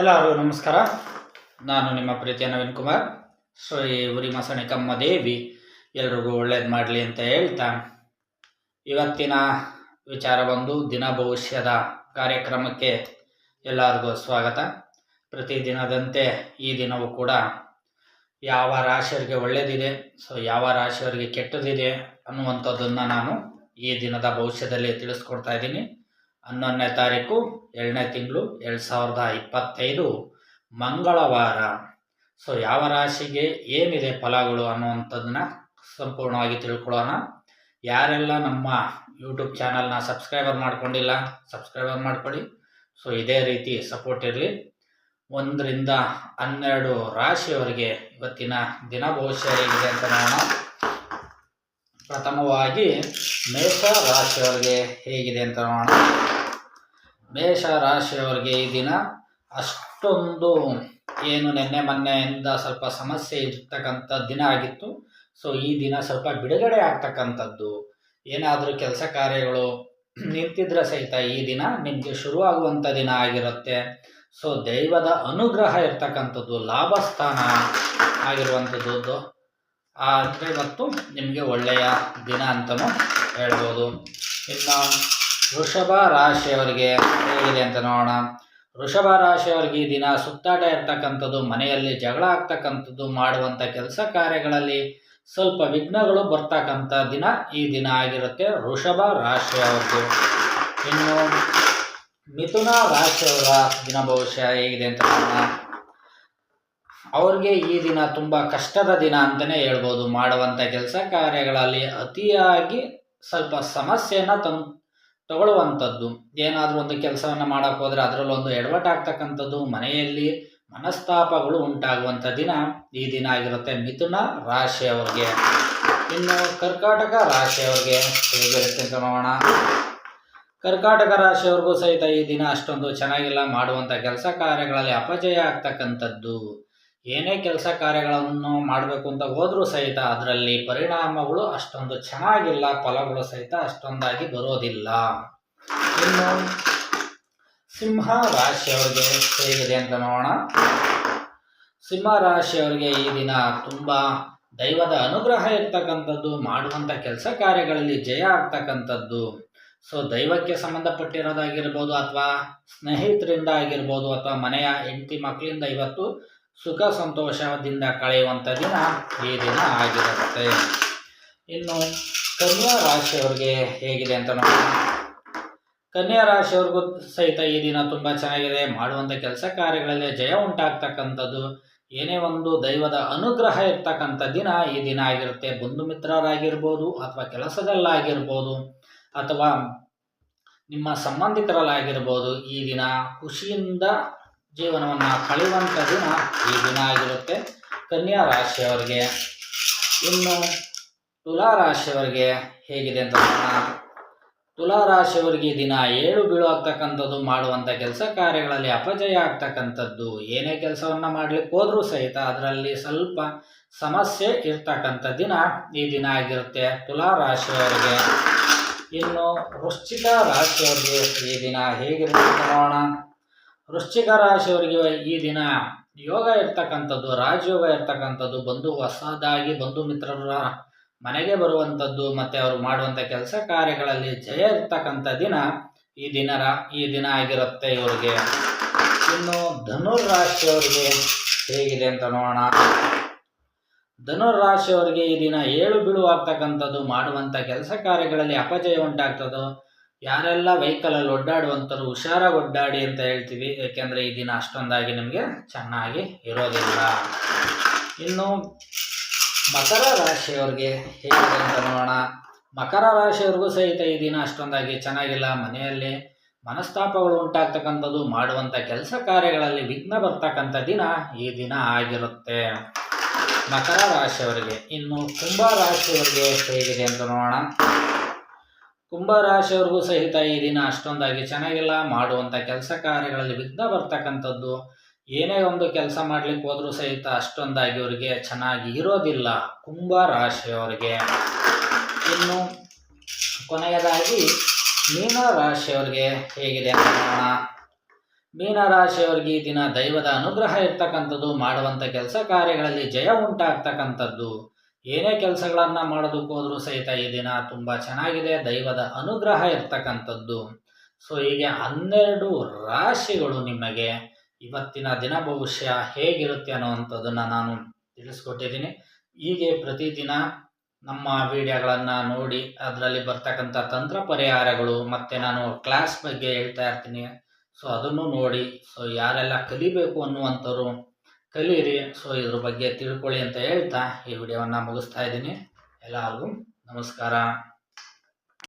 ಎಲ್ಲರಿಗೂ ನಮಸ್ಕಾರ. ನಾನು ನಿಮ್ಮ ಪ್ರೀತಿಯ ನವೀನ್ ಕುಮಾರ್. ಶ್ರೀ ಉರಿ ಮಸಣಿಕಮ್ಮ ದೇವಿ, ಎಲ್ರಿಗೂ ಒಳ್ಳೇದು ಮಾಡಲಿ ಅಂತ ಹೇಳ್ತಾ, ಇವತ್ತಿನ ವಿಚಾರ ಬಂದು ದಿನ ಭವಿಷ್ಯದ ಕಾರ್ಯಕ್ರಮಕ್ಕೆ ಎಲ್ಲರಿಗೂ ಸ್ವಾಗತ. ಪ್ರತಿದಿನದಂತೆ ಈ ದಿನವೂ ಕೂಡ ಯಾವ ರಾಶಿಯವರಿಗೆ ಒಳ್ಳೆಯದಿದೆ ಸೊ ಯಾವ ರಾಶಿಯವರಿಗೆ ಕೆಟ್ಟದಿದೆ ಅನ್ನುವಂಥದ್ದನ್ನು ನಾನು ಈ ದಿನದ ಭವಿಷ್ಯದಲ್ಲಿ ತಿಳಿಸ್ಕೊಡ್ತಾ ಇದ್ದೀನಿ. ಹನ್ನೊಂದನೇ ತಾರೀಕು ಏಳನೇ ತಿಂಗಳು, ಎರಡು ಸಾವಿರದ ಇಪ್ಪತ್ತೈದು ಮಂಗಳವಾರ. ಸೊ ಯಾವ ರಾಶಿಗೆ ಏನಿದೆ ಫಲಗಳು ಅನ್ನುವಂಥದ್ದನ್ನ ಸಂಪೂರ್ಣವಾಗಿ ತಿಳ್ಕೊಳ್ಳೋಣ. ಯಾರೆಲ್ಲ ನಮ್ಮ ಯೂಟ್ಯೂಬ್ ಚಾನಲ್ನ ಸಬ್ಸ್ಕ್ರೈಬರ್ ಮಾಡ್ಕೊಂಡಿಲ್ಲ, ಸಬ್ಸ್ಕ್ರೈಬರ್ ಮಾಡ್ಕೊಳ್ಳಿ. ಸೊ ಇದೇ ರೀತಿ ಸಪೋರ್ಟ್ ಇರಲಿ. ಒಂದರಿಂದ ಹನ್ನೆರಡು ರಾಶಿಯವರಿಗೆ ಇವತ್ತಿನ ದಿನ ಭವಿಷ್ಯ ಹೇಗಿದೆ ಅಂತ ನೋಡೋಣ. ಪ್ರಥಮವಾಗಿ ಮೇಷ ರಾಶಿಯವರಿಗೆ ಹೇಗಿದೆ ಅಂತ ನೋಡೋಣ. ಮೇಷ ರಾಶಿಯವರಿಗೆ ಈ ದಿನ ಅಷ್ಟೊಂದು ಏನು ನಿನ್ನೆ ಮೊನ್ನೆಯಿಂದ ಸ್ವಲ್ಪ ಸಮಸ್ಯೆ ಇರ್ತಕ್ಕಂಥ ದಿನ ಆಗಿತ್ತು. ಸೊ ಈ ದಿನ ಸ್ವಲ್ಪ ಬಿಡುಗಡೆ ಆಗ್ತಕ್ಕಂಥದ್ದು. ಏನಾದರೂ ಕೆಲಸ ಕಾರ್ಯಗಳು ನಿಂತಿದ್ರೆ ಸಹಿತ ಈ ದಿನ ನಿಮಗೆ ಶುರುವಾಗುವಂಥ ದಿನ ಆಗಿರುತ್ತೆ. ಸೊ ದೈವದ ಅನುಗ್ರಹ ಇರ್ತಕ್ಕಂಥದ್ದು ಲಾಭ ಸ್ಥಾನ ಆಗಿರುವಂಥದ್ದು. ಆದರೆ ಮತ್ತು ನಿಮಗೆ ಒಳ್ಳೆಯ ದಿನ ಅಂತಲೂ ಹೇಳ್ಬೋದು. ಇನ್ನು ವೃಷಭ ರಾಶಿಯವರಿಗೆ ಹೇಗಿದೆ ಅಂತ ನೋಡೋಣ. ವೃಷಭ ರಾಶಿಯವರಿಗೆ ಈ ದಿನ ಸುತ್ತಾಟ ಇರ್ತಕ್ಕಂಥದ್ದು, ಮನೆಯಲ್ಲಿ ಜಗಳ ಆಗ್ತಕ್ಕಂಥದ್ದು ಮಾಡುವಂಥ ಕೆಲಸ ಕಾರ್ಯಗಳಲ್ಲಿ ಸ್ವಲ್ಪ ವಿಘ್ನಗಳು ಬರ್ತಕ್ಕಂಥ ದಿನ ಈ ದಿನ ಆಗಿರುತ್ತೆ ವೃಷಭ ರಾಶಿಯವರಿಗೆ. ಇನ್ನು ಮಿಥುನ ರಾಶಿಯವರ ದಿನ ಭವಿಷ್ಯ ಹೇಗಿದೆ ಅಂತ ನೋಡೋಣ. ಅವ್ರಿಗೆ ಈ ದಿನ ತುಂಬ ಕಷ್ಟದ ದಿನ ಅಂತಲೇ ಹೇಳ್ಬೋದು. ಮಾಡುವಂಥ ಕೆಲಸ ಕಾರ್ಯಗಳಲ್ಲಿ ಅತಿಯಾಗಿ ಸ್ವಲ್ಪ ಸಮಸ್ಯೆಯನ್ನು ತನ್ ತಗೊಳ್ಳುವಂಥದ್ದು. ಏನಾದರೂ ಒಂದು ಕೆಲಸವನ್ನು ಮಾಡೋಕ್ಕೆ ಹೋದರೆ ಅದರಲ್ಲೊಂದು ಎಡವಟ್ಟಾಗ್ತಕ್ಕಂಥದ್ದು ಮನೆಯಲ್ಲಿ ಮನಸ್ತಾಪಗಳು ಉಂಟಾಗುವಂಥ ದಿನ ಈ ದಿನ ಆಗಿರುತ್ತೆ ಮಿಥುನ ರಾಶಿಯವ್ರಿಗೆ. ಇನ್ನು ಕರ್ಕಾಟಕ ರಾಶಿಯವರಿಗೆ ಹೇಗಿರುತ್ತೆ ಅಂತ ನೋಡೋಣ. ಕರ್ಕಾಟಕ ರಾಶಿಯವ್ರಿಗೂ ಸಹಿತ ಈ ದಿನ ಅಷ್ಟೊಂದು ಚೆನ್ನಾಗಿಲ್ಲ, ಮಾಡುವಂಥ ಕೆಲಸ ಕಾರ್ಯಗಳಲ್ಲಿ ಅಪಜಯ ಆಗ್ತಕ್ಕಂಥದ್ದು. ಏನೇ ಕೆಲಸ ಕಾರ್ಯಗಳನ್ನು ಮಾಡಬೇಕು ಅಂತ ಹೋದರೂ ಸಹಿತ ಅದರಲ್ಲಿ ಪರಿಣಾಮಗಳು ಅಷ್ಟೊಂದು ಚೆನ್ನಾಗಿಲ್ಲ, ಫಲಗಳು ಸಹಿತ ಅಷ್ಟೊಂದಾಗಿ ಬರೋದಿಲ್ಲ. ಇನ್ನು ಸಿಂಹ ರಾಶಿಯವರಿಗೆ ಹೇಗಿದೆ ಅಂತ ನೋಡೋಣ. ಸಿಂಹ ರಾಶಿಯವರಿಗೆ ಈ ದಿನ ತುಂಬ ದೈವದ ಅನುಗ್ರಹ ಇರ್ತಕ್ಕಂಥದ್ದು ಮಾಡುವಂಥ ಕೆಲಸ ಕಾರ್ಯಗಳಲ್ಲಿ ಜಯ ಆಗ್ತಕ್ಕಂಥದ್ದು. ಸೊ, ದೈವಕ್ಕೆ ಸಂಬಂಧಪಟ್ಟಿರೋದಾಗಿರ್ಬೋದು ಅಥವಾ ಸ್ನೇಹಿತರಿಂದ ಆಗಿರ್ಬೋದು ಅಥವಾ ಮನೆಯ ಹೆಂಡತಿ ಮಕ್ಕಳಿಂದ ಇವತ್ತು ಸುಖ ಸಂತೋಷದಿಂದ ಕಳೆಯುವಂಥ ದಿನ ಈ ದಿನ ಆಗಿರುತ್ತೆ. ಇನ್ನು ಕನ್ಯಾ ರಾಶಿಯವ್ರಿಗೆ ಹೇಗಿದೆ ಅಂತ ನೋಡೋಣ. ಕನ್ಯಾ ರಾಶಿಯವ್ರಿಗೂ ಸಹಿತ ಈ ದಿನ ತುಂಬ ಚೆನ್ನಾಗಿದೆ. ಮಾಡುವಂಥ ಕೆಲಸ ಕಾರ್ಯಗಳಲ್ಲಿ ಜಯ ಉಂಟಾಗ್ತಕ್ಕಂಥದ್ದು. ಏನೇ ಒಂದು ದೈವದ ಅನುಗ್ರಹ ಇರ್ತಕ್ಕಂಥ ದಿನ ಈ ದಿನ ಆಗಿರುತ್ತೆ. ಬಂಧು ಮಿತ್ರರಾಗಿರ್ಬೋದು ಅಥವಾ ಕೆಲಸದಲ್ಲಾಗಿರ್ಬೋದು ಅಥವಾ ನಿಮ್ಮ ಸಂಬಂಧಿಕರಲ್ಲಾಗಿರ್ಬೋದು ಈ ದಿನ ಖುಷಿಯಿಂದ ಜೀವನವನ್ನು ಕಳೆಯುವಂಥ ದಿನ ಈ ದಿನ ಆಗಿರುತ್ತೆ. ಕನ್ಯಾ ರಾಶಿಯವರಿಗೆ, ಇನ್ನು ತುಲಾ ರಾಶಿಯವರಿಗೆ ಹೇಗಿದೆ ಅಂತ ತುಲಾ ರಾಶಿಯವರಿಗೆ ದಿನ ಏಳು ಬೀಳು ಆಗ್ತಕ್ಕಂಥದ್ದು, ಮಾಡುವಂಥ ಕೆಲಸ ಕಾರ್ಯಗಳಲ್ಲಿ ಅಪಜಯ ಆಗ್ತಕ್ಕಂಥದ್ದು, ಏನೇ ಕೆಲಸವನ್ನು ಮಾಡಲಿಕ್ಕೆ ಹೋದರೂ ಸಹಿತ ಅದರಲ್ಲಿ ಸ್ವಲ್ಪ ಸಮಸ್ಯೆ ಇರ್ತಕ್ಕಂಥ ದಿನ ಈ ದಿನ ಆಗಿರುತ್ತೆ. ತುಲಾ ರಾಶಿಯವರಿಗೆ, ಇನ್ನು ವೃಶ್ಚಿಕ ರಾಶಿಯವರಿಗೆ ಈ ದಿನ ಹೇಗಿರುತ್ತೆ ನೋಡೋಣ. ವೃಶ್ಚಿಕ ರಾಶಿಯವರಿಗೆ ಈ ದಿನ ಯೋಗ ಇರ್ತಕ್ಕಂಥದ್ದು, ರಾಜಯೋಗ ಇರ್ತಕ್ಕಂಥದ್ದು ಬಂಧು ಹೊಸದಾಗಿ ಬಂಧು ಮಿತ್ರರ ಮನೆಗೆ ಬರುವಂಥದ್ದು, ಮತ್ತು ಅವರು ಮಾಡುವಂಥ ಕೆಲಸ ಕಾರ್ಯಗಳಲ್ಲಿ ಜಯ ಇರ್ತಕ್ಕಂಥ ದಿನ ಈ ದಿನರ ಈ ದಿನ ಆಗಿರುತ್ತೆ ಇವರಿಗೆ. ಇನ್ನು ಧನುರ್ ರಾಶಿಯವರಿಗೆ ಹೇಗಿದೆ ಅಂತ ನೋಡೋಣ. ಧನುರ್ ರಾಶಿಯವರಿಗೆ ಈ ದಿನ ಏಳು ಬೀಳು ಆಗ್ತಕ್ಕಂಥದ್ದು, ಮಾಡುವಂಥ ಕೆಲಸ ಕಾರ್ಯಗಳಲ್ಲಿ ಅಪಜಯ ಉಂಟಾಗ್ತದೋ ಯಾರೆಲ್ಲ ವೆಹಿಕಲಲ್ಲಿ ಒಡ್ಡಾಡುವಂಥವ್ರು ಹುಷಾರಾಗಿ ಒಡ್ಡಾಡಿ ಅಂತ ಹೇಳ್ತೀವಿ. ಏಕೆಂದರೆ ಈ ದಿನ ಅಷ್ಟೊಂದಾಗಿ ನಿಮಗೆ ಚೆನ್ನಾಗಿ ಇರೋದಿಲ್ಲ. ಇನ್ನು ಮಕರ ರಾಶಿಯವ್ರಿಗೆ ಹೇಗಿದೆ ಅಂತ ನೋಡೋಣ. ಮಕರ ರಾಶಿಯವ್ರಿಗೂ ಸಹಿತ ಈ ದಿನ ಅಷ್ಟೊಂದಾಗಿ ಚೆನ್ನಾಗಿಲ್ಲ. ಮನೆಯಲ್ಲಿ ಮನಸ್ತಾಪಗಳು ಉಂಟಾಗ್ತಕ್ಕಂಥದ್ದು ಮಾಡುವಂಥ ಕೆಲಸ ಕಾರ್ಯಗಳಲ್ಲಿ ವಿಘ್ನ ಬರ್ತಕ್ಕಂಥ ದಿನ ಈ ದಿನ ಆಗಿರುತ್ತೆ. ಮಕರ ರಾಶಿಯವರಿಗೆ, ಇನ್ನು ಕುಂಭ ರಾಶಿಯವರಿಗೆ ಹೇಗಿದೆ ಅಂತ ನೋಡೋಣ. ಕುಂಭ ರಾಶಿಯವ್ರಿಗೂ ಸಹಿತ ಈ ದಿನ ಅಷ್ಟೊಂದಾಗಿ ಚೆನ್ನಾಗಿಲ್ಲ. ಮಾಡುವಂಥ ಕೆಲಸ ಕಾರ್ಯಗಳಲ್ಲಿ ವಿಘ್ನ ಬರ್ತಕ್ಕಂಥದ್ದು. ಏನೇ ಒಂದು ಕೆಲಸ ಮಾಡ್ಲಿಕ್ಕೆ ಹೋದರೂ ಸಹಿತ ಅಷ್ಟೊಂದಾಗಿ ಅವರಿಗೆ ಚೆನ್ನಾಗಿ ಇರೋದಿಲ್ಲ ಕುಂಭ ರಾಶಿಯವರಿಗೆ ಇನ್ನು ಕೊನೆಯದಾಗಿ ಮೀನ ರಾಶಿಯವರಿಗೆ ಹೇಗಿದೆ ಅಂತ ನೋಡೋಣ. ಮೀನರಾಶಿಯವರಿಗೆ ಈ ದಿನ ದೈವದ ಅನುಗ್ರಹ ಇರ್ತಕ್ಕಂಥದ್ದು. ಮಾಡುವಂಥ ಕೆಲಸ ಕಾರ್ಯಗಳಲ್ಲಿ ಜಯ ಉಂಟಾಗ್ತಕ್ಕಂಥದ್ದು. ಏನೇ ಕೆಲಸಗಳನ್ನ ಮಾಡೋದಕ್ಕೆ ಸಹಿತ ಈ ದಿನ ತುಂಬ ಚೆನ್ನಾಗಿದೆ, ದೈವದ ಅನುಗ್ರಹ ಇರ್ತಕ್ಕಂಥದ್ದು. ಸೊ ಹೀಗೆ ಹನ್ನೆರಡು ರಾಶಿಗಳು ನಿಮಗೆ ಇವತ್ತಿನ ದಿನ ಭವಿಷ್ಯ ಹೇಗಿರುತ್ತೆ ಅನ್ನೋವಂಥದ್ದನ್ನು ನಾನು ತಿಳಿಸ್ಕೊಟ್ಟಿದ್ದೀನಿ. ಹೀಗೆ ಪ್ರತಿದಿನ ನಮ್ಮ ವಿಡಿಯೋಗಳನ್ನು ನೋಡಿ, ಅದರಲ್ಲಿ ಬರ್ತಕ್ಕಂಥ ತಂತ್ರ ಪರಿಹಾರಗಳು ಮತ್ತು ನಾನು ಕ್ಲಾಸ್ ಬಗ್ಗೆ ಹೇಳ್ತಾ ಇರ್ತೀನಿ. ಸೊ ಅದನ್ನು ನೋಡಿ ಸೊ ಯಾರೆಲ್ಲ ಕಲಿಬೇಕು ಅನ್ನುವಂಥವ್ರು ಕಲೀರಿ ಸೊ ಇದ್ರ ಬಗ್ಗೆ ತಿಳ್ಕೊಳ್ಳಿ ಅಂತ ಹೇಳ್ತಾ ಈ ವಿಡಿಯೋವನ್ನು ಮುಗಿಸ್ತಾ ಇದ್ದೀನಿ. ಎಲ್ಲರಿಗೂ ನಮಸ್ಕಾರ.